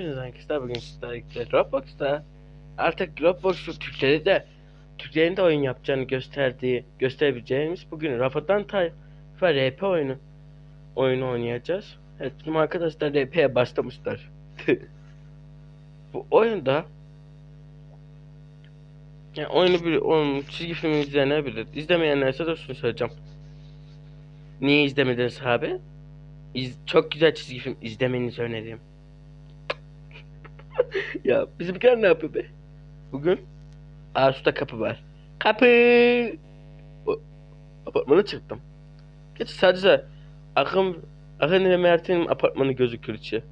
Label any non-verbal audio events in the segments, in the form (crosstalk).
Hepiniz arkadaşlar bugün sizlerle Roblox'ta artık Roblox'u Türkleri de Türklerin de oyun yapacağını gösterdiği gösterebileceğimiz bugün Rafadan Tayfa RP oyunu oyunu oynayacağız. Evet bizim arkadaşlar RP'ye başlamışlar. (laughs) Bu oyunda yani oyunu bir oyun çizgi film izlenebilir. İzlemeyenlerse de şunu söyleyeceğim. Niye izlemediniz abi? İz, çok güzel çizgi film izlemenizi öneririm. Ya bizimkiler ne yapıyor be? Bugün Ağustos'ta kapı var. Kapı! O, apartmana çıktım. Geç sadece Akın, Akın ve Mert'in apartmanı gözükür içi.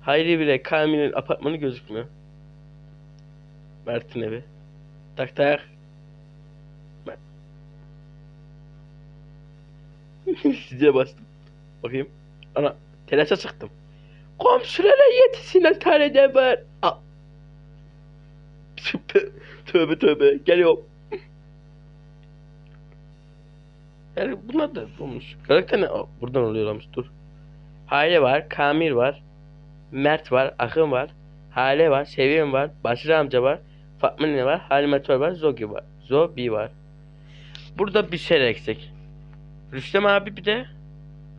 Hayri bile Kamil'in apartmanı gözükmüyor. Mert'in evi. Tak tak. (laughs) Size bastım. Bakayım. Ana telaşa çıktım. Komşulara yetişin tane var. Tövbe tövbe geliyorum. Yani bunlar da olmuş. Karakter ne? Aa, buradan oluyorlarmış dur. Hale var, Kamil var, Mert var, Akın var, Hale var, Sevim var, Başır amca var, Fatma Nene var, Halimetör var, Zogi var. Zobi var. Burada bir şey eksik. Rüstem abi bir de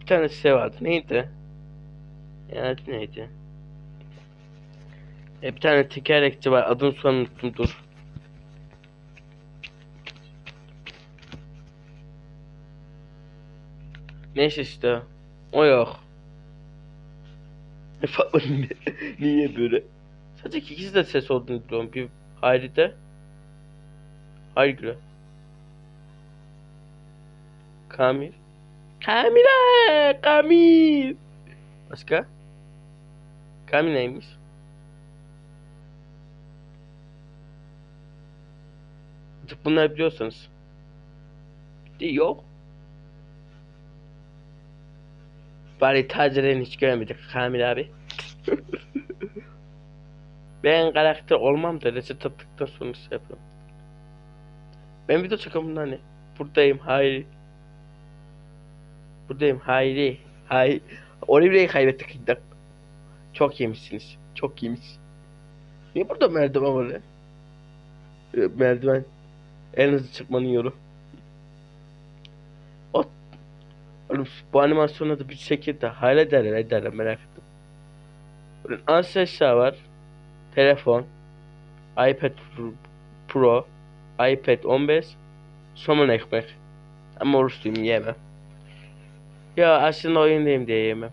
bir tane şey vardı. Neydi? Yani neydi? E, bir tane tekerlekçi var. Adını sonra unuttum dur. Neyse işte. O yok. Niye, böyle? Sadece ikisi de ses olduğunu biliyorum. Bir Hayri'de. Hayri. Kamil. Kamile! Kamil! Başka? Kamil neymiş? Bunları biliyorsanız. De yok. Bari tacelerini hiç göremedik Kamil abi. (laughs) ben karakter olmam da reset attıktan sonra şey yapıyorum. Ben video çekiyorum ne? Buradayım hayır. Buradayım hayri. Hay. Olivia'yı kaybettik. İlk dakika. Çok yemişsiniz. Çok yemiş. Niye burada merdiven var ya? Ee, Merdiven. En hızlı çıkmanın yolu. O Oğlum bu animasyonu da bir şekilde hallederler ederler merak ettim. Az eşya var. Telefon. iPad Pro. iPad 15. Somun ekmek. Ama oruçluyum yiyemem. Ya aslında oyundayım diye yemem.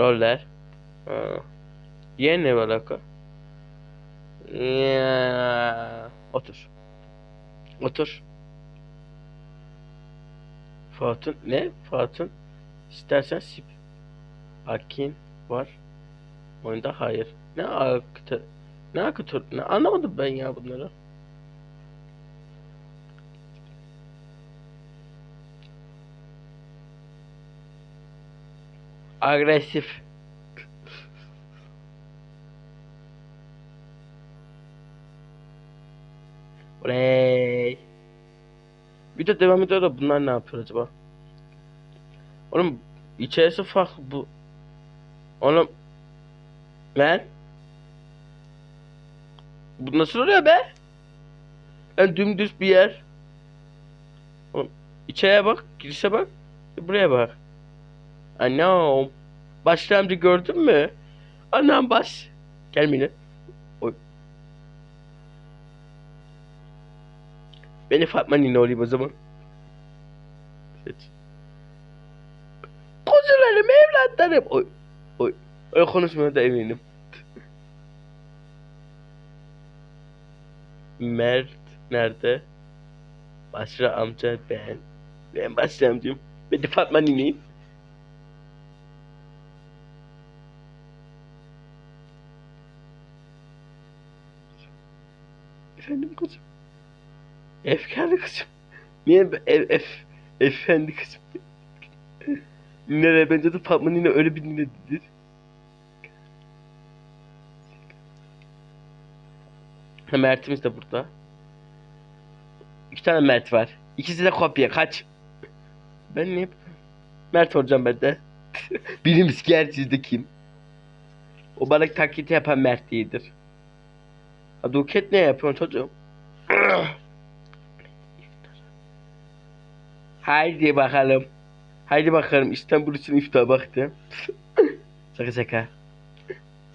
Roller. Ha. Yen ne alaka? Ya. Otur. Otur. Fatun ne? Fatun. İstersen sip. Akin var. Oyunda hayır. Ne akıtır? Ne akıtır? Ne anlamadım ben ya bunları. Agresif. Oley. De devam ediyor da bunlar ne yapıyor acaba? Oğlum içerisi farklı bu. Oğlum ben bu nasıl oluyor be? Ben dümdüz bir yer. Oğlum içeriye bak, girişe bak. Buraya bak. Anam. Başlamcı gördün mü? Anam baş. Gelmeyin. Oy. Beni Fatma Nine olayım o zaman. Seç. Kuzularım, evlatlarım. Oy. Oy. Öyle konuşmaya da eminim. Mert nerede? Başra amca ben. Ben Başra amcam. Ben de Fatma Nine'yim. Kızım. Efkarlı kızım. Niye ev, ef, efendi kızım. Nere bence de Fatma Nine öyle bir. Ha, Mert'imiz de burada. İki tane Mert var. İkisi de kopya. Kaç. Ben ne? Mert olacağım ben de. (laughs) Bilim sizde kim? O balık taklidi yapan Mert değildir. Ha Duket ne yapıyorsun çocuğum? Haydi bakalım. Haydi bakalım İstanbul için iftar baktı. şaka şaka.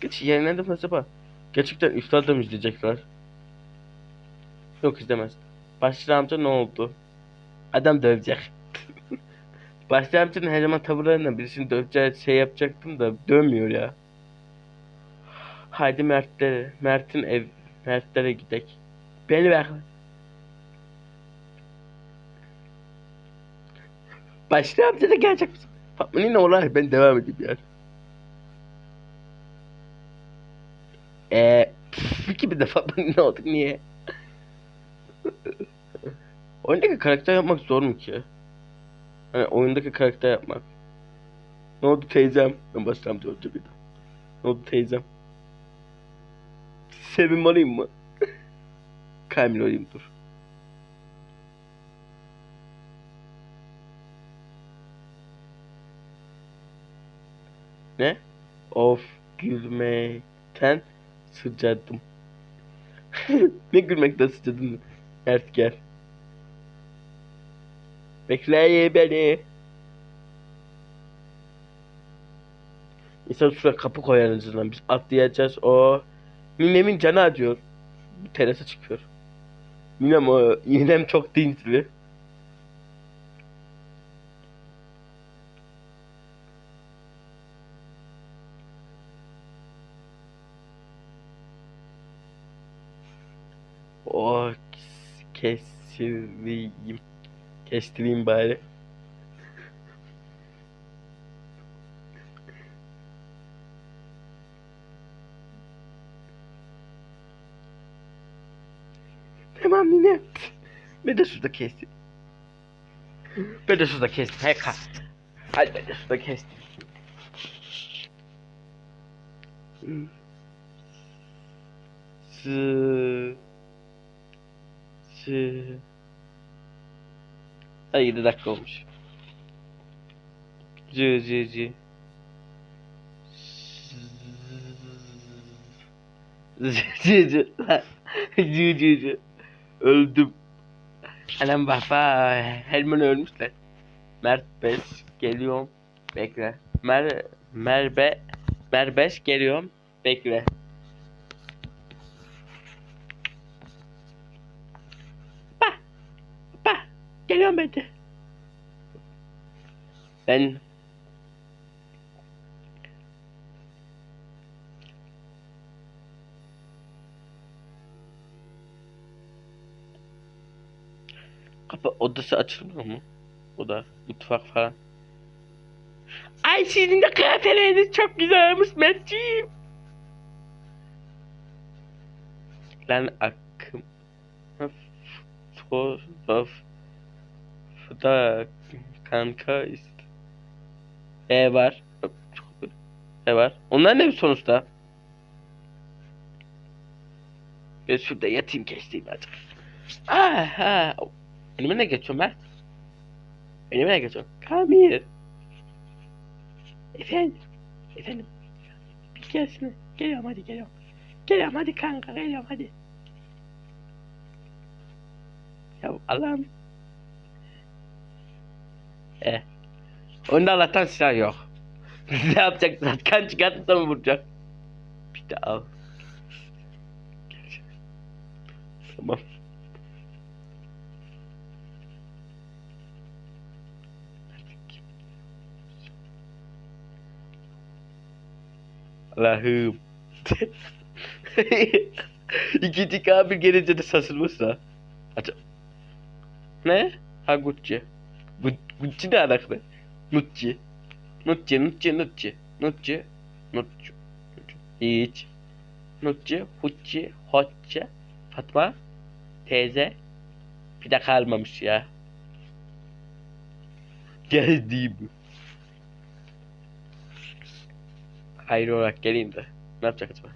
Geç de acaba? Gerçekten iftar da mı izleyecekler? Yok izlemez. Başlı amca ne oldu? Adam dövecek. (laughs) Başlı amcanın her zaman tavırlarından birisini döveceği şey yapacaktım da dövmüyor ya. Haydi Mertlere, Mert'in ev, Mertlere gidek. Beni ver. Başlı amca da gelecek misin? Fatma ne olur ben devam edeyim yani. Eee gibi de Fatma ne oldu niye? Oyundaki karakter yapmak zor mu ki? Hani oyundaki karakter yapmak. Ne oldu teyzem? Ben başlı amca olacak bir daha. Ne oldu teyzem? Sevim olayım mı? Kamil olayım dur. Ne? Of gülmekten sıcadım. (laughs) ne gülmekten sıcadım? Mert gel. Bekle beni. İnsan şuraya kapı koyar en. Biz atlayacağız. O Ninemin canı acıyor. Terasa çıkıyor. Ninem o. Ninem çok dinçli. Oh kestireyim. Kestireyim bari. Tamam yine. Ben de şurada kestim. Ben de şurada kestim. Hey ka. Hadi ben de şurada kestim. Sı. Sı. Ay 7 dakika olmuş. Cı cı cı. Cı cı. Cı (laughs) cı cı. Öldüm. Anam baba Helman ölmüşler. Mert 5 geliyorum. Bekle. Mer Merbe Mer 5 geliyorum. Bekle. Ba. Ba. Geliyorum ben de. Ben Kapı odası açılmıyor mu? Oda, mutfak falan. Ay sizin de kıyafetleriniz çok güzelmiş Mertciğim. Lan akım. Fotoğraf. Da kanka işte. E var. E var. Onlar ne bir sonuçta? Ben şurada yatayım geçtiğim artık. Ah, ha. Önüme ne geçiyor Mert? Önüme ne geçiyor? Kamil. Efendim. Efendim. Bir gelsene. Geliyorum hadi geliyorum. Geliyorum hadi kanka geliyorum hadi. Ya Allah'ım. E. Onda Allah'tan silah yok. (laughs) ne yapacak? Kan çıkartıp da mı vuracak? Bir de al. Allah'ım. İkinci kabir gelince de sarsılmışsa. Aç. Ne? Ha Gucci. Gu Gucci ne alakalı? Gucci. Gucci, Gucci, Gucci. Gucci. Gucci. Hiç. Gucci, Gucci, Hotça. Fatma. Teyze. Bir de kalmamış ya. Geldiğim. ayrı olarak geleyim de. Ne yapacak acaba?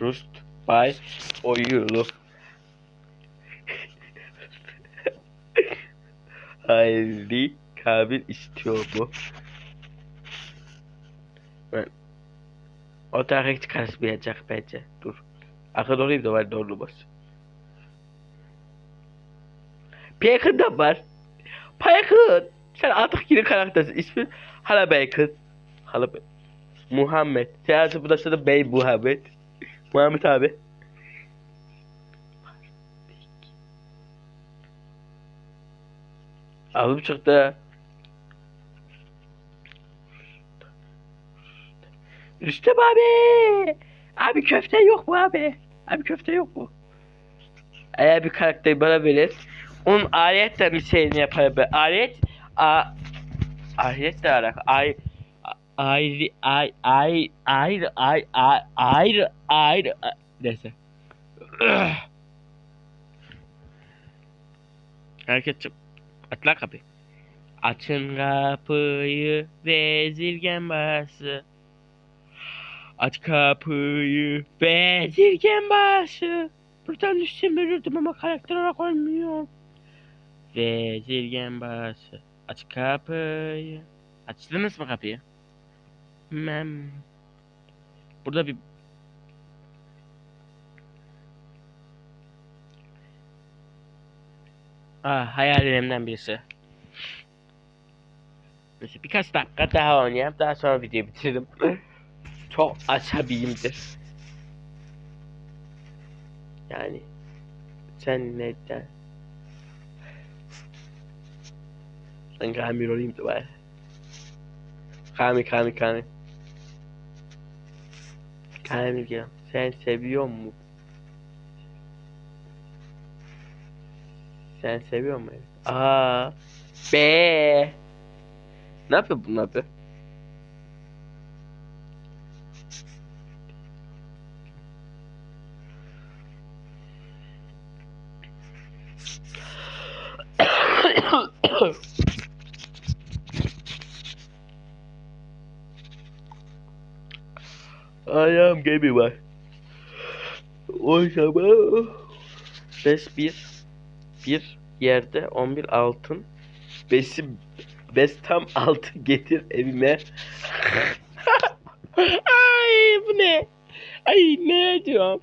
Rust by Oyulu. (laughs) Haydi. Kabil istiyor mu? Ben o tarih çıkartmayacak bence. Dur. Akıl olayım da var doğru bas. Bacon da var. Bacon. Sen artık yeni karaktersin. İsmin Hala Bacon. Hala Bacon. Muhammed. Seyahatı bu da sana Bey Muhammed. Muhammed abi. Alım çıktı. Rüstem abi. Abi köfte yok mu abi? Abi köfte yok mu? Eğer bir karakter bana verir. Onun ayetle bir şeyini yapar. Ben. Ayet a ayetle alakalı. Ay ayrı ay ay ayrı ay ay ayrı ayrı neyse. Herkes çık. Lan kapıyı. Açın kapıyı vezirgen bası. Aç kapıyı vezirgen bası. Buradan düşsem ölürdüm ama karakter olarak ölmüyorum. Vezirgen bası. Aç kapıyı. Açtınız mı kapıyı? Mem. Burada bir Ah, hayallerimden birisi. Neyse birkaç dakika daha oynayayım. Daha sonra videoyu bitiririm. (laughs) Çok asabiyimdir. Yani sen neden? Ben Kamil olayım da bari. Kamil Kamil Kamil. Kamil gel. Sen seviyor mu? Sen seviyor musun? Aa. Be. Ne yapıyor bunlar be? Ayağım gemi var. O zaman beş bir bir yerde 11 altın besi bes tam altın getir evime. (laughs) Ay bu ne? Ay ne diyorum?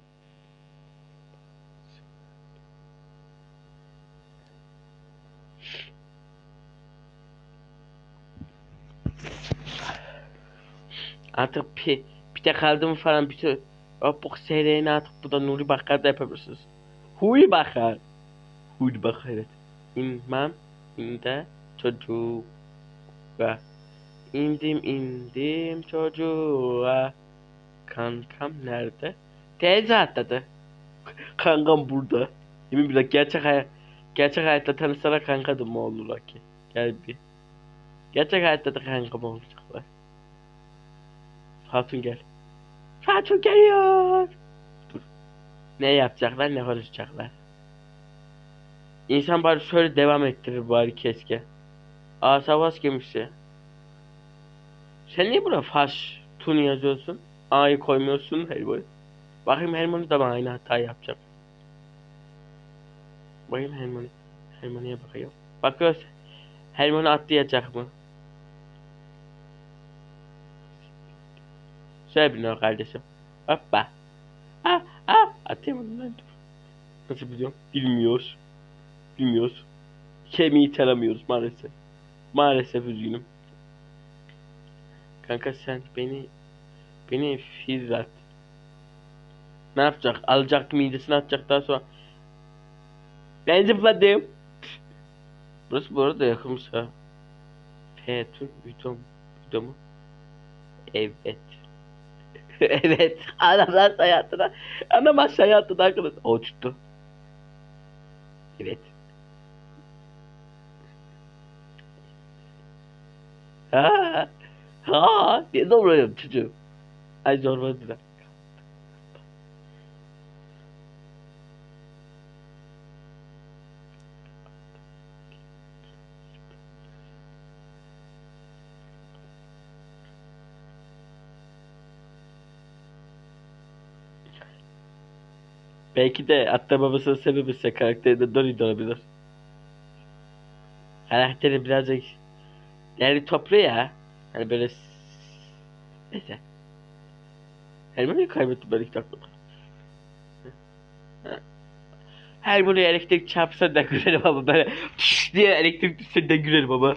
Artık pi, pite kaldım falan bütün Opuk SR'ni artık bu da Nuri Bakar da yapabilirsiniz. Huy Bakar. Huy Bakar evet. İnmem inde çocuğa. İndim indim çocuğa. Kankam nerede? Teyze atladı. Kankam burada. Yemin billah gerçek hayat gerçek hayatta tanışsalar kanka da mı olurlar ki? Gel bir. Gerçek hayatta da kanka mı olacaklar? Hatun gel. Hatun geliyor. Dur. Ne yapacaklar ne konuşacaklar. İnsan bari şöyle devam ettirir bari keşke. Aa savaş gemisi. Sen niye buna faş tun yazıyorsun? A'yı koymuyorsun Helmut. Bakayım Helmut da bana aynı hata yapacak. Bakayım Helmut. Helmut'a bakayım. Bakıyoruz. Helmut atlayacak mı? Söyle bir kardeşim. Hoppa. Ah ah. Lan dur. Nasıl biliyorum? Bilmiyoruz. Bilmiyoruz. Kemiği tanımıyoruz maalesef. Maalesef üzgünüm. Kanka sen beni beni fizzat. Ne yapacak? Alacak midesini atacak daha sonra. Ben zıpladım. Burası bu arada yakınmış ha. Fetun Büdom Büdom'u. Evet. (laughs) evet. Anamaz hayatına. Anamaz hayatına arkadaşlar. O tuttu. Evet. Ha. Ha. Ne zorluyorum çocuğum. Ay zorladılar. Belki de hatta babasının sebebi ise karakteri de Donnie de olabilir. Karakteri birazcık yani toplu ya. Hani böyle neyse. Helma'yı kaybettim ben ilk dakikada. Helma'yı elektrik çarpsa da gülerim ama böyle (laughs) diye elektrik düşse de gülerim ama.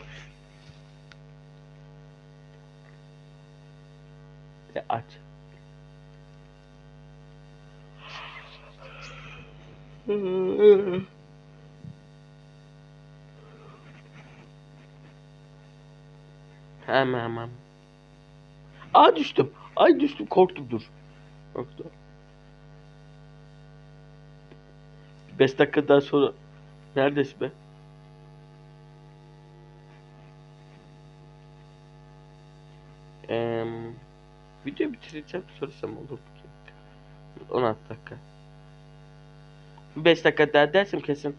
Hemen hemen. Aa düştüm. Ay düştüm korktum dur. Korktum. 5 dakika daha sonra neredesin be? Eee video bitireceğim sorsam olur ki. 16 dakika. 5 dakika daha dersem kesin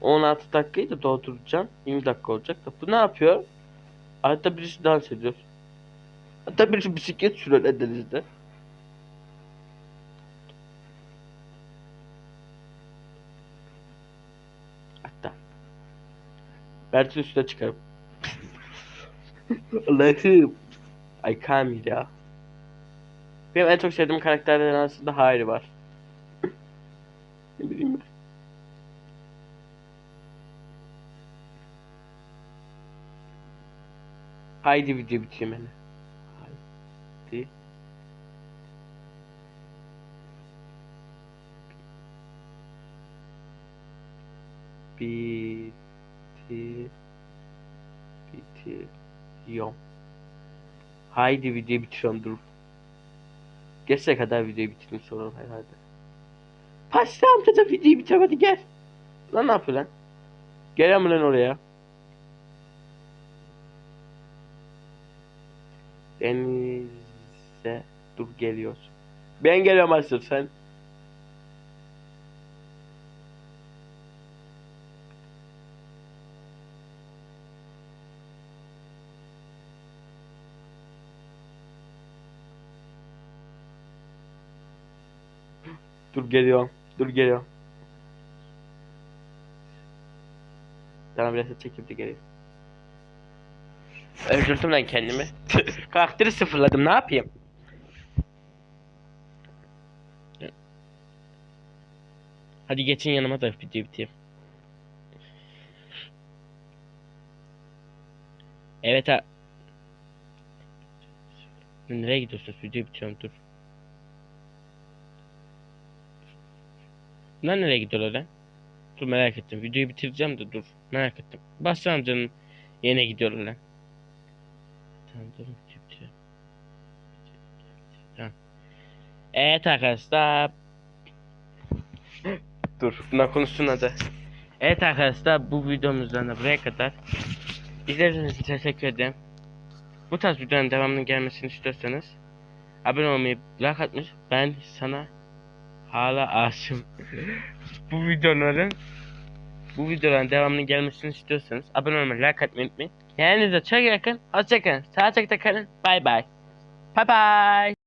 16 dakikayı da dolduracağım. 20 dakika olacak da. Bu ne yapıyor? Hatta birisi dans ediyor. Hatta birisi bisiklet sürüyor denizde. Hatta. Bert'in üstüne çıkarım. (laughs) Allah'ım. Ay Kamil ya. Benim en çok sevdiğim karakterlerden arasında Hayri var. Ne bileyim ben. Haydi video bitiyor beni. Haydi. Bitti. Bitiriyorum. Haydi video bitiriyorum dur. Geçse kadar videoyu bitirmiş olurum herhalde. Paşa amca da videoyu bitiremedi gel. Lan ne yapıyor lan? Gel lan oraya. Denize dur geliyoruz. Ben geliyorum sen. Dur geliyorum. Dur geliyorum. Tamam biraz da çekildi geliyor. Öldürdüm lan kendimi. Karakteri sıfırladım ne yapayım? Hadi geçin yanıma da video biteyim. Evet ha. Nereye gidiyorsunuz? Video bitiyorum dur. Bunlar nereye gidiyorlar lan? Dur merak ettim. Videoyu bitireceğim de dur. Merak ettim. Basri amcanın yerine gidiyorlar lan. Tamam dur. Tamam. Evet arkadaşlar. dur. Bunlar konuşsun hadi. Evet arkadaşlar bu videomuzdan da buraya kadar. İzlediğiniz için teşekkür ederim. Bu tarz videoların devamının gelmesini istiyorsanız abone olmayı, like atmış. Ben sana hala aşığım. bu videoların bu videoların devamının gelmesini istiyorsanız abone olmayı, like atmayı unutmayın. Kendinize çok yakın. Hoşçakalın. Sağlıcakla kalın. Bay bay. Bye bye.